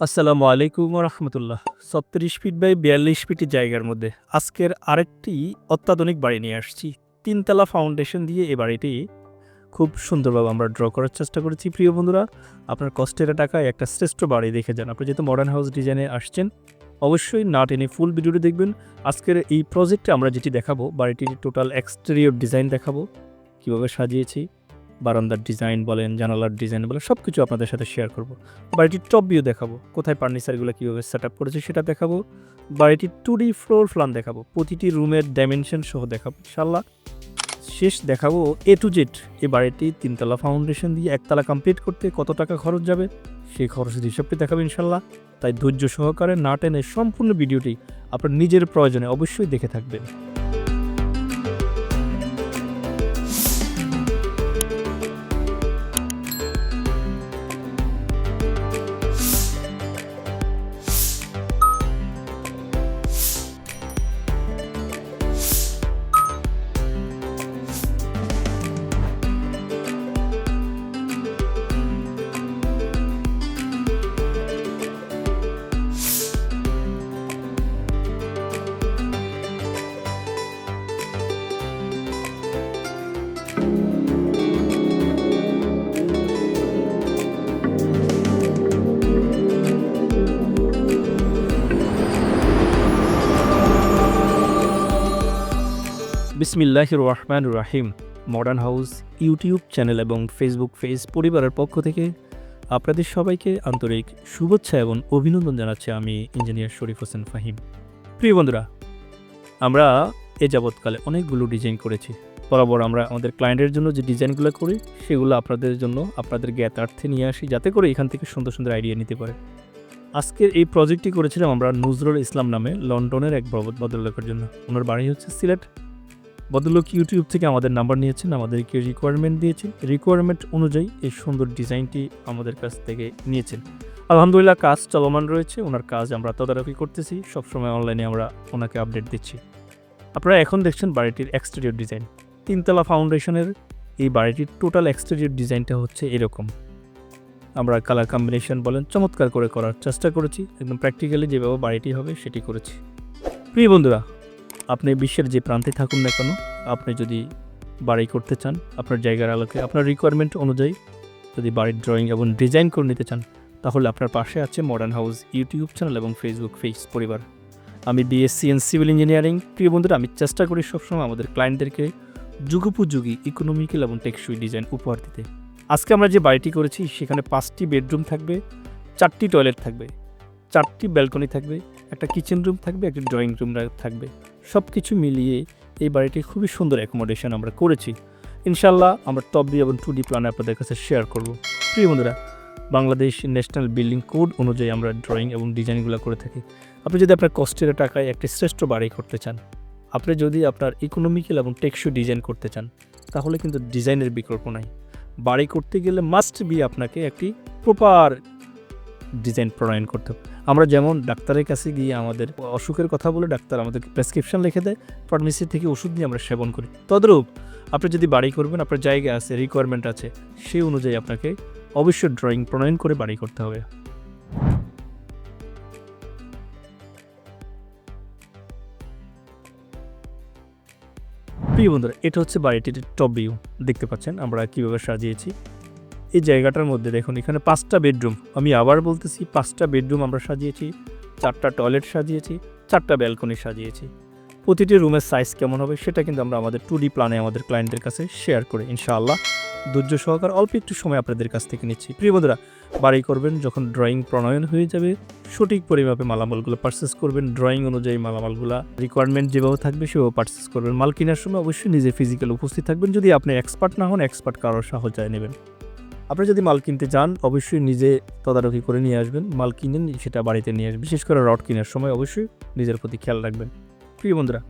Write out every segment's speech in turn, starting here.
আসসালামু আলাইকুম রহমতুল্লাহ ছত্রিশ ফিট বাই বিয়াল্লিশ ফিটের জায়গার মধ্যে আজকের আরেকটি অত্যাধুনিক বাড়ি নিয়ে আসছি। তিনতলা ফাউন্ডেশন দিয়ে এই বাড়িটি খুব সুন্দরভাবে আমরা ড্র করার চেষ্টা করেছি। প্রিয় বন্ধুরা, আপনার কষ্টের টাকায় একটা শ্রেষ্ঠ বাড়ি দেখে যান। আপনি যেহেতু মডার্ন হাউস ডিজাইনে আসছেন, অবশ্যই না টেনে ফুল ভিডিওটি দেখবেন। আজকের এই প্রজেক্টে আমরা যেটি দেখাবো, বাড়িটির টোটাল এক্সটেরিয়র ডিজাইন দেখাবো, কীভাবে সাজিয়েছি বারান্দার ডিজাইন বলেন, জানালার ডিজাইন বলেন সব কিছু আপনাদের সাথে শেয়ার করব। বাড়িটির টপ ভিউ দেখাবো, কোথায় ফার্নিচারগুলো কীভাবে সেট আপ করেছে সেটা দেখাবো, বাড়িটির টু ডি ফ্লোর প্ল্যান দেখাবো, প্রতিটি রুমের ডাইমেনশন সহ দেখাবো ইনশাল্লাহ শেষ দেখাবো এ টু জেড এই বাড়িটি তিনতলা ফাউন্ডেশন দিয়ে একতলা কমপ্লিট করতে কত টাকা খরচ যাবে, সেই খরচের হিসাবটি দেখাবো ইনশাল্লাহ তাই ধৈর্য সহকারে না টেনে সম্পূর্ণ ভিডিওটি আপনার নিজের প্রয়োজনে অবশ্যই দেখে থাকবেন। বিসমিল্লাহ রহমান রাহিম মডার্ন হাউস ইউটিউব চ্যানেল এবং ফেসবুক পেজ পরিবারের পক্ষ থেকে আপনাদের সবাইকে আন্তরিক শুভেচ্ছা এবং অভিনন্দন জানাচ্ছি আমি ইঞ্জিনিয়ার শরীফ হোসেন ফাহিম। প্রিয় বন্ধুরা, আমরা এ যাবৎকালে অনেকগুলো ডিজাইন করেছি। বরাবর আমরা আমাদের ক্লায়েন্টের জন্য যে ডিজাইনগুলো করি, সেগুলো আপনাদের জন্য আপনাদের জ্ঞাতার্থে নিয়ে আসি, যাতে করে এখান থেকে সুন্দর সুন্দর আইডিয়া নিতে পারে। আজকের এই প্রজেক্টটি করেছিলাম আমরা নজরুল ইসলাম নামে, লন্ডনের এক ভদ্র- ভদ্রলোকের জন্য। ওনার বাড়ি হচ্ছে সিলেট। ভদ্রলোক ইউটিউব থেকে আমাদের নাম্বার নিয়েছেন, আমাদেরকে রিকোয়ারমেন্ট দিয়েছেন। রিকোয়ারমেন্ট অনুযায়ী এই সুন্দর ডিজাইনটি আমাদের কাছ থেকে নিয়েছেন। আলহামদুলিল্লাহ কাজ চলমান রয়েছে, ওনার কাজ আমরা তদারকি করতেছি, সবসময় অনলাইনে আমরা ওনাকে আপডেট দিচ্ছি। আপনারা এখন দেখছেন বাড়িটির এক্সটেরিয়র ডিজাইন তিনতলা ফাউন্ডেশনের এই বাড়িটির টোটাল এক্সটেরিয়র ডিজাইনটা হচ্ছে এরকম। আমরা কালার কম্বিনেশন বলেন, চমৎকার করে করার চেষ্টা করেছি, একদম প্র্যাকটিক্যালি যেভাবে বাড়িটি হবে সেটি করেছি। প্রিয় বন্ধুরা আপনি বিশ্বের যে প্রান্তে থাকুন না কেন, আপনি যদি বাড়ি করতে চান, আপনার জায়গার আলোকে, আপনার রিকোয়ারমেন্ট অনুযায়ী যদি বাড়ির ড্রয়িং এবং ডিজাইন করে নিতে চান, তাহলে আপনার পাশে আছে মডার্ন হাউস ইউটিউব চ্যানেল এবং ফেসবুক পেজ পরিবার। আমি বিএসসি এন সিভিল ইঞ্জিনিয়ারিং প্রিয় বন্ধুরা, আমি চেষ্টা করি সবসময় আমাদের ক্লায়েন্টদেরকে যুগোপযোগী ইকোনমিক্যাল এবং টেকসই ডিজাইন উপহার দিতে। আজকে আমরা যে বাড়িটি করেছি, সেখানে পাঁচটি বেডরুম থাকবে, চারটি টয়লেট থাকবে, চারটি ব্যালকনি থাকবে একটা কিচেন রুম থাকবে একটা ড্রয়িং রুম থাকবে। সব কিছু মিলিয়ে এই বাড়িটি খুবই সুন্দর অ্যাকোমোডেশন আমরা করেছি। ইনশাল্লাহ আমরা টপ এবং টু ডি প্ল্যান আপনাদের কাছে শেয়ার করব। প্রিয় বন্ধুরা, বাংলাদেশ ন্যাশনাল বিল্ডিং কোড অনুযায়ী আমরা ড্রয়িং এবং ডিজাইনগুলো করে থাকি। আপনি যদি আপনার কষ্টের টাকায় একটি শ্রেষ্ঠ বাড়ি করতে চান, আপনি যদি আপনার ইকোনমিক্যাল এবং টেকসই ডিজাইন করতে চান, তাহলে কিন্তু ডিজাইনের বিকল্প নাই। বাড়ি করতে গেলে মাস্ট বি আপনাকে একটি প্রপার ডিজাইন প্রণয়ন করতে হবে। আমরা যেমন ডাক্তারের কাছে গিয়ে আমাদের অসুখের কথা বলে ডাক্তার আমাদেরকে প্রেসক্রিপশন লিখে দেয় ফার্মেসি থেকে ওষুধ নিয়ে আমরা সেবন করি। তদ্রূপ আপনি যদি বাড়ি করবেন, আপনার জায়গা আছে রিকোয়ারমেন্ট আছে, সেই অনুযায়ী আপনাকে অবশ্যই ড্রয়িং প্রণয়ন করে বাড়ি করতে হবে। প্রিয় বন্ধুরা, এটা হচ্ছে বাড়িটির টপ ভিউ দেখতে পাচ্ছেন আমরা কীভাবে সাজিয়েছি। এই জায়গাটার মধ্যে দেখুন, এখানে পাঁচটা বেডরুম। আমি আবার বলতেছি, পাঁচটা বেডরুম আমরা সাজিয়েছি, চারটা টয়লেট সাজিয়েছি, চারটা ব্যালকনি সাজিয়েছি। প্রতিটি রুমের সাইজ কেমন হবে সেটা কিন্তু আমরা আমাদের টু ডি প্ল্যানে আমাদের ক্লায়েন্টদের কাছে শেয়ার করে, ইনশাআল্লাহ। ধৈর্য সহকার অল্প একটু সময় আপনাদের কাছ থেকে নিচ্ছি। প্রিয় বন্ধুরা, বাড়ি করবেন, যখন ড্রয়িং প্রণয়ন হয়ে যাবে, সঠিক পরিমাপে মালামালগুলো পারচেস করবেন, ড্রয়িং অনুযায়ী মালামালগুলো রিকোয়ারমেন্ট যেভাবে থাকবে সেভাবে পারচেস করবেন। মাল কেনার সময় অবশ্যই নিজে ফিজিক্যাল উপস্থিত থাকবেন, যদি আপনি এক্সপার্ট না হন এক্সপার্ট কারোর সাহায্য নেবেন। আপনি যদি মাল কিনতে চান অবশ্যই নিজে তদারকি করে নিয়ে আসবেন। মাল কিনেন, সেটা বাড়িতে নিয়ে আসবেন। বিশেষ করে রড কেনার সময় অবশ্যই নিজের প্রতি খেয়াল রাখবেন। প্রিয় বন্ধুরা,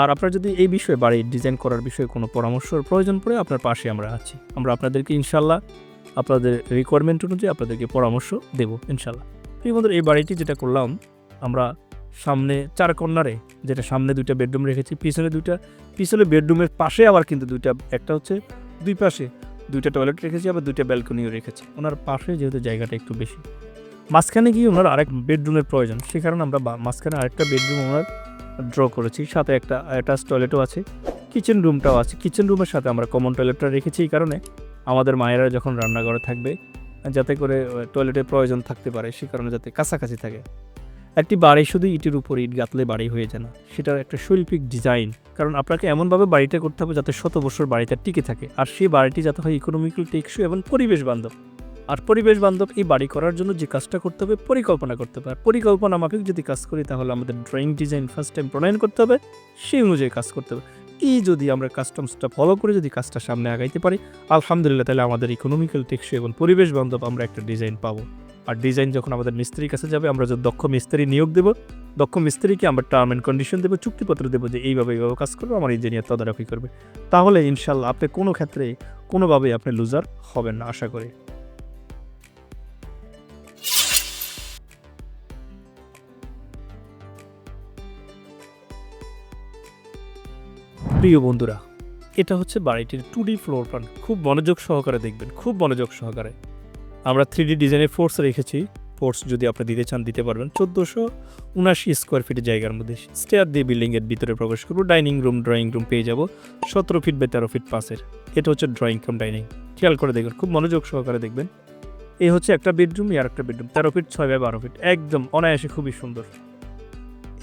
আর আপনার যদি এই বিষয়ে বাড়ির ডিজাইন করার বিষয়ে কোনো পরামর্শের প্রয়োজন পড়ে, আপনার পাশে আমরা আছি। আমরা আপনাদেরকে ইনশাল্লাহ আপনাদের রিকোয়ারমেন্ট অনুযায়ী আপনাদেরকে পরামর্শ দেব ইনশাল্লাহ প্রিয় বন্ধুরা, এই বাড়িটি যেটা করলাম, আমরা সামনে চার কর্নারে, যেটা সামনে দুইটা বেডরুম রেখেছি, পিছনে দুইটা, পিছনে বেডরুমের পাশে আবার কিন্তু দুইটা, একটা হচ্ছে দুই পাশে। দুইটা টয়লেট রেখেছি, আবার দুইটা ব্যালকনিও রেখেছি। ওনার পাশে যেহেতু জায়গাটা একটু বেশি। মাঝখানে গিয়ে ওনার আরেক বেডরুমের প্রয়োজন, সে কারণে আমরা মাঝখানে আরেকটা বেডরুম ওনার ড্র করেছি, সাথে একটা অ্যাটাচ টয়লেটও আছে কিচেন রুমটাও আছে। কিচেন রুমের সাথে আমরা কমন টয়লেটটা রেখেছি, এই কারণে আমাদের মায়েরা যখন রান্নাঘরে থাকবে, যাতে করে টয়লেটের প্রয়োজন থাকতে পারে, সে কারণে যাতে কাছাকাছি থাকে। একটি বাড়ি শুধু ইটের উপর ইট গাঁথলে বাড়ি হয়ে যায় না, সেটার একটা শৈল্পিক ডিজাইন কারণ আপনাকে এমনভাবে বাড়িটা করতে হবে যাতে শত বছর বাড়িটা টিকে থাকে। আর সেই বাড়িটি যাতে হয় ইকোনমিক্যাল টেকসই এবং পরিবেশ বান্ধব। আর পরিবেশ বান্ধব এই বাড়ি করার জন্য যে কাজটা করতে হবে, পরিকল্পনা করতে হবে। আর পরিকল্পনা মাফিক যদি কাজ করি, তাহলে আমাদের ড্রয়িং ডিজাইন ফার্স্ট টাইম প্রণয়ন করতে হবে, সেই অনুযায়ী কাজ করতে হবে। এই যদি আমরা কাস্টমসটা ফলো করে যদি কাজটা সামনে আগাইতে পারি, আলহামদুলিল্লাহ তাহলে আমাদের ইকোনমিক্যাল টেকসই এবং পরিবেশ বান্ধব আমরা একটা ডিজাইন পাবো। আর ডিজাইন যখন আমাদের মিস্ত্রির কাছে যাবে, আমরা যদি দক্ষ মিস্ত্রি নিয়োগ দেবো দক্ষ মিস্ত্রিকে আমরা টার্ম অ্যান্ড কন্ডিশন দেবো, চুক্তিপত্র দেবো যে এইভাবে এইভাবে কাজ করবে, আমার ইঞ্জিনিয়ার তদারকি করবে। তাহলে ইনশাল্লাহ আপনি কোনো ক্ষেত্রে কোনোভাবেই আপনি লুজার হবেন না, আশা করি। প্রিয় বন্ধুরা, এটা হচ্ছে বাড়িটির টু ডি ফ্লোর প্ল্যান খুব মনোযোগ সহকারে দেখবেন, খুব মনোযোগ সহকারে। আমরা থ্রি ডি ডিজাইনের ফোর্স রেখেছি। ফোর্স যদি আপনি দিতে চান, দিতে পারবেন। চোদ্দোশো উনাশি স্কোয়ার ফিটের জায়গার মধ্যে স্টেয়ার দিয়ে বিল্ডিংয়ের ভিতরে প্রবেশ করব। ডাইনিং রুম ড্রয়িং রুম পেয়ে যাব। সতেরো ফিট বাই তেরো ফিট পাশের। এটা হচ্ছে ড্রয়িং কাম ডাইনিং খেয়াল করে দেখবেন, খুব মনোযোগ সহকারে দেখবেন। এই হচ্ছে একটা বেডরুম আর একটা বেডরুম তেরো ফিট ছয় বাই বারো ফিট একদম অনায়াসে খুবই সুন্দর।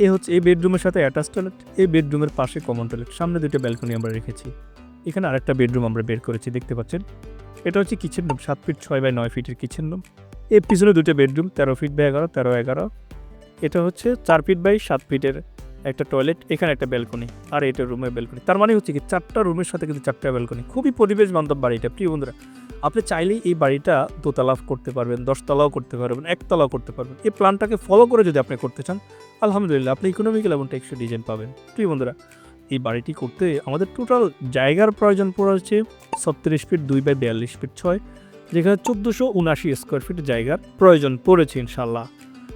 এ হচ্ছে এই বেডরুমের সাথে অ্যাটাচ টয়লেট এই বেডরুমের পাশে কমন টয়লেট সামনে দুটো ব্যালকনি আমরা রেখেছি। এখানে আরেকটা বেডরুম আমরা বের করেছি, দেখতে পাচ্ছেন। এটা হচ্ছে কিচেন রুম সাত ফিট ছয় বাই নয় ফিটের কিচেন রুম এর পিছনে দুটো বেডরুম, তেরো ফিট বাই এগারো, তেরো এগারো। এটা হচ্ছে চার ফিট বাই সাত ফিটের একটা টয়লেট এখানে একটা ব্যালকনি আর এটা রুমের ব্যালকনি তার মানে হচ্ছে কি, চারটা রুমের সাথে কিন্তু চারটা ব্যালকনি খুবই পরিবেশ বান্ধব বাড়িটা প্রিয় বন্ধুরা। আপনি চাইলেই এই বাড়িটা দোতলা করতে পারবেন, দশতলাও করতে পারবেন, একতলাও করতে পারবেন। এই প্ল্যানটাকে ফলো করে যদি আপনি করতে চান, আলহামদুলিল্লাহ আপনি ইকোনমিক্যাল এবং টেক্সট ডিজাইন পাবেন। প্রিয় বন্ধুরা, এই বাড়িটি করতে আমাদের টোটাল জায়গার প্রয়োজন পড়েছে ছত্রিশ ফিট দুই বাই বিয়াল্লিশ ফিট ছয়। যেখানে চোদ্দোশো উনাশি স্কোয়ার ফিট জায়গার প্রয়োজন পড়েছে ইনশাল্লাহ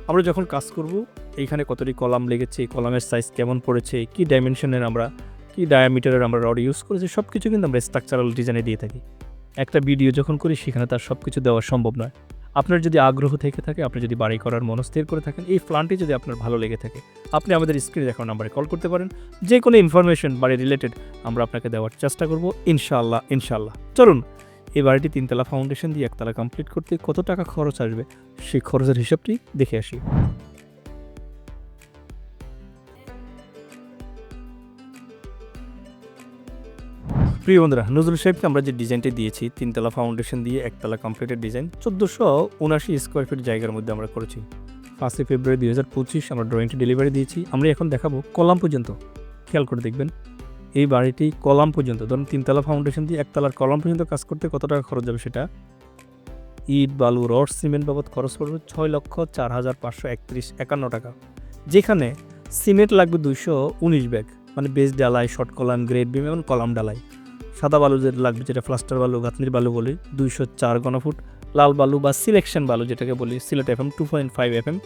আমরা যখন কাজ করব, এইখানে কতটি কলাম লেগেছে কলামের সাইজ কেমন পড়েছে, কী ডাইমেনশনের আমরা, কী ডায়ামিটারের আমরা রড ইউজ করেছি সব কিছু কিন্তু আমরা স্ট্রাকচারাল ডিজাইনে দিয়ে থাকি। একটা ভিডিও যখন করি, সেখানে তার সব কিছু দেওয়া সম্ভব নয়। আপনার যদি আগ্রহ থেকে থাকে, আপনি যদি বাড়ি করার মনস্থির করে থাকেন, এই প্ল্যানটি যদি আপনার ভালো লেগে থাকে, আপনি আমাদের স্ক্রিনে দেখানো নাম্বারে কল করতে পারেন। যে কোনো ইনফরমেশন বাড়ি রিলেটেড আমরা আপনাকে দেওয়ার চেষ্টা করব, ইনশাআল্লাহ ইনশাআল্লাহ। চলুন এই বাড়িটি তিনতলা ফাউন্ডেশন দিয়ে একতলা কমপ্লিট করতে কত টাকা খরচ আসবে, সেই খরচের হিসাবটি দেখে আসি। প্রিয় বন্ধুরা, নজরুল সাহেবকে আমরা যে ডিজাইনটি দিয়েছি, তিনতলা ফাউন্ডেশন দিয়ে একতলা কমপ্লিটেড ডিজাইন, চোদ্দোশো উনাশি স্কোয়ার ফিট জায়গার মধ্যে আমরা করেছি। ফার্স্টে ফেব্রুয়ারি দুই হাজার পঁচিশ আমরা ড্রয়িংটি ডেলিভারি দিয়েছি। আমরা এখন দেখাবো কলাম পর্যন্ত। খেয়াল করে দেখবেন এই বাড়িটি কলাম পর্যন্ত, ধরুন তিনতলা ফাউন্ডেশন দিয়ে একতলার কলাম পর্যন্ত কাজ করতে কত টাকা খরচ যাবে সেটা? ইট, বালু, রড, সিমেন্ট বাবদ খরচ পড়বে ছয় লক্ষ চার হাজার পাঁচশো একত্রিশ, একান্ন টাকা। যেখানে সিমেন্ট লাগবে দুইশো উনিশ ব্যাগ মানে বেস ডালাই, শর্ট কলাম, গ্রেড বিম এবং কলাম ডালাই। সাদা বালু যেটা লাগবে যেটা প্লাস্টার বালু, গাঁথনির বালু বলি, দুইশো চার গণফুট লাল বালু বা সিলেকশন বালু যেটাকে বলি, Sylhet F M two point five F M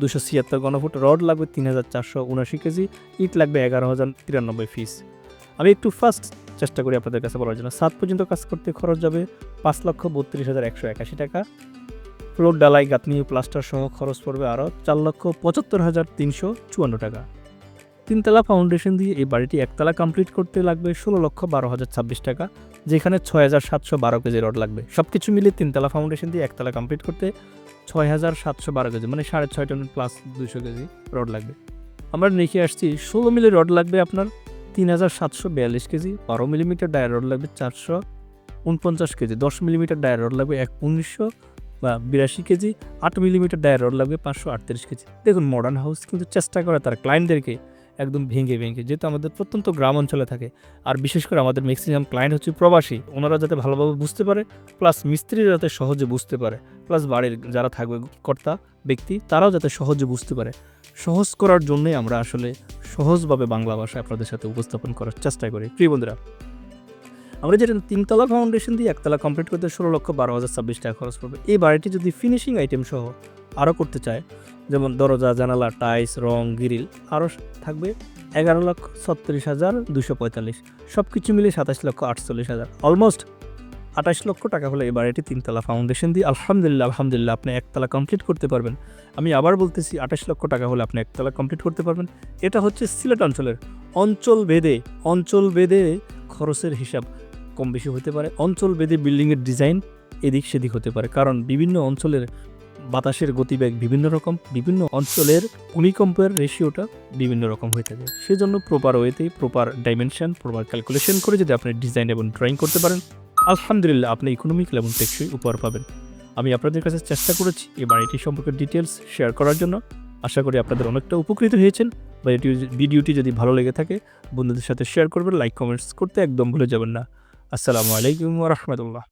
দুশো ছিয়াত্তর ঘনফুট। রড লাগবে তিন হাজার চারশো উনাশি কেজি, ইট লাগবে এগারো হাজার তিরানব্বই ফিস। আমি একটু ফার্স্ট চেষ্টা করি আপনাদের কাছে বলার জন্য। সাত পর্যন্ত কাজ করতে খরচ যাবে পাঁচ লক্ষ বত্রিশ হাজার একশো একাশি টাকা। ফ্লোর ডালাই গাঁথনি প্লাস্টার সহ খরচ পড়বে আরও চার লক্ষ পঁচাত্তর হাজার তিনশো চুয়ান্ন টাকা। তিনতলা ফাউন্ডেশন দিয়ে এই বাড়িটি একতলা কমপ্লিট করতে লাগবে ষোলো লক্ষ বারো হাজার ছাব্বিশ টাকা, যেখানে ছয় হাজার সাতশো বারো কেজি রড লাগবে। সব কিছু মিলিয়ে তিনতলা ফাউন্ডেশন দিয়ে একতলা কমপ্লিট করতে ছয় হাজার সাতশো বারো কেজি মানে সাড়ে ছয় টন প্লাস দুশো কেজি রড লাগবে। আমরা রেখে আসছি, ষোলো মিলে রড লাগবে আপনার। তিন হাজার সাতশো বিয়াল্লিশ কেজি, বারো মিলিমিটার ডায়ার রড লাগবে চারশো, উনপঞ্চাশ কেজি, দশ মিলিমিটার ডায়ার রড লাগবে এক উনিশশো বা বিরাশি কেজি, আট মিলিমিটার ডায়ার রড লাগবে পাঁচশো আটত্রিশ কেজি। দেখুন মডার্ন হাউস কিন্তু চেষ্টা করে তার ক্লায়েন্টদেরকে একদম ভেঙে ভেঙে, যেহেতু আমাদের প্রত্যন্ত গ্রাম অঞ্চলে থাকে। আর বিশেষ করে আমাদের ম্যাক্সিমাম ক্লায়েন্ট হচ্ছে প্রবাসী, ওনারা যাতে ভালোভাবে বুঝতে পারে প্লাস মিস্ত্রিরা যাতে সহজে বুঝতে পারে। প্লাস বাড়ির যারা থাকবে কর্তা, ব্যক্তি, তারাও যাতে সহজে বুঝতে পারে। সহজ করার জন্যই আমরা আসলে সহজভাবে বাংলা ভাষা আপনাদের সাথে উপস্থাপন করার চেষ্টা করি। প্রিয় বন্ধুরা, আমরা যেটা তিনতলা ফাউন্ডেশন দিয়ে একতলা কমপ্লিট করতে ষোলো লক্ষ বারো হাজার ছাব্বিশ টাকা খরচ পড়বে। এই বাড়িটি যদি ফিনিশিং আইটেম সহ আরও করতে চায়, যেমন দরজা, জানালা টাইলস রং গ্রিল আরও থাকবে এগারো লক্ষ ছত্রিশ হাজার দুশো পঁয়তাল্লিশ। সব কিছু মিলিয়ে সাতাশ লক্ষ আটচল্লিশ হাজার। অলমোস্ট আঠাশ লক্ষ টাকা হলে এবার এটি তিনতলা ফাউন্ডেশন দিয়ে আলহামদুলিল্লাহ আলহামদুলিল্লাহ আপনি একতলা কমপ্লিট করতে পারবেন। আমি আবার বলতেছি আঠাশ লক্ষ টাকা হলে আপনি একতলা কমপ্লিট করতে পারবেন। এটা হচ্ছে সিলেট অঞ্চলের অঞ্চল ভেদে অঞ্চল ভেদে খরচের হিসাব কম বেশি হতে পারে। অঞ্চল ভেদে বিল্ডিংয়ের ডিজাইন এদিক সেদিক হতে পারে। কারণ বিভিন্ন অঞ্চলের বাতাসের গতিবেগ বিভিন্ন রকম, বিভিন্ন অঞ্চলের ভূমিকম্পের রেশিওটা বিভিন্ন রকম হয়ে থাকে। সেজন্য প্রপার ওয়েতে প্রপার ডাইমেনশন প্রপার ক্যালকুলেশন করে যদি আপনি ডিজাইন এবং ড্রয়িং করতে পারেন আলহামদুলিল্লাহ, আপনি ইকোনমিক্যাল এবং টেকসই উপহার পাবেন। আমি আপনাদের কাছে চেষ্টা করেছি এই বাড়িটি সম্পর্কে ডিটেলস শেয়ার করার জন্য। আশা করি আপনাদের অনেকটা উপকৃত হয়েছেন। বা এটি ভিডিওটি যদি ভালো লেগে থাকে, বন্ধুদের সাথে শেয়ার করবেন লাইক কমেন্টস করতে একদম ভুলে যাবেন না। আসসালামু আলাইকুম রহমতুল্লাহ।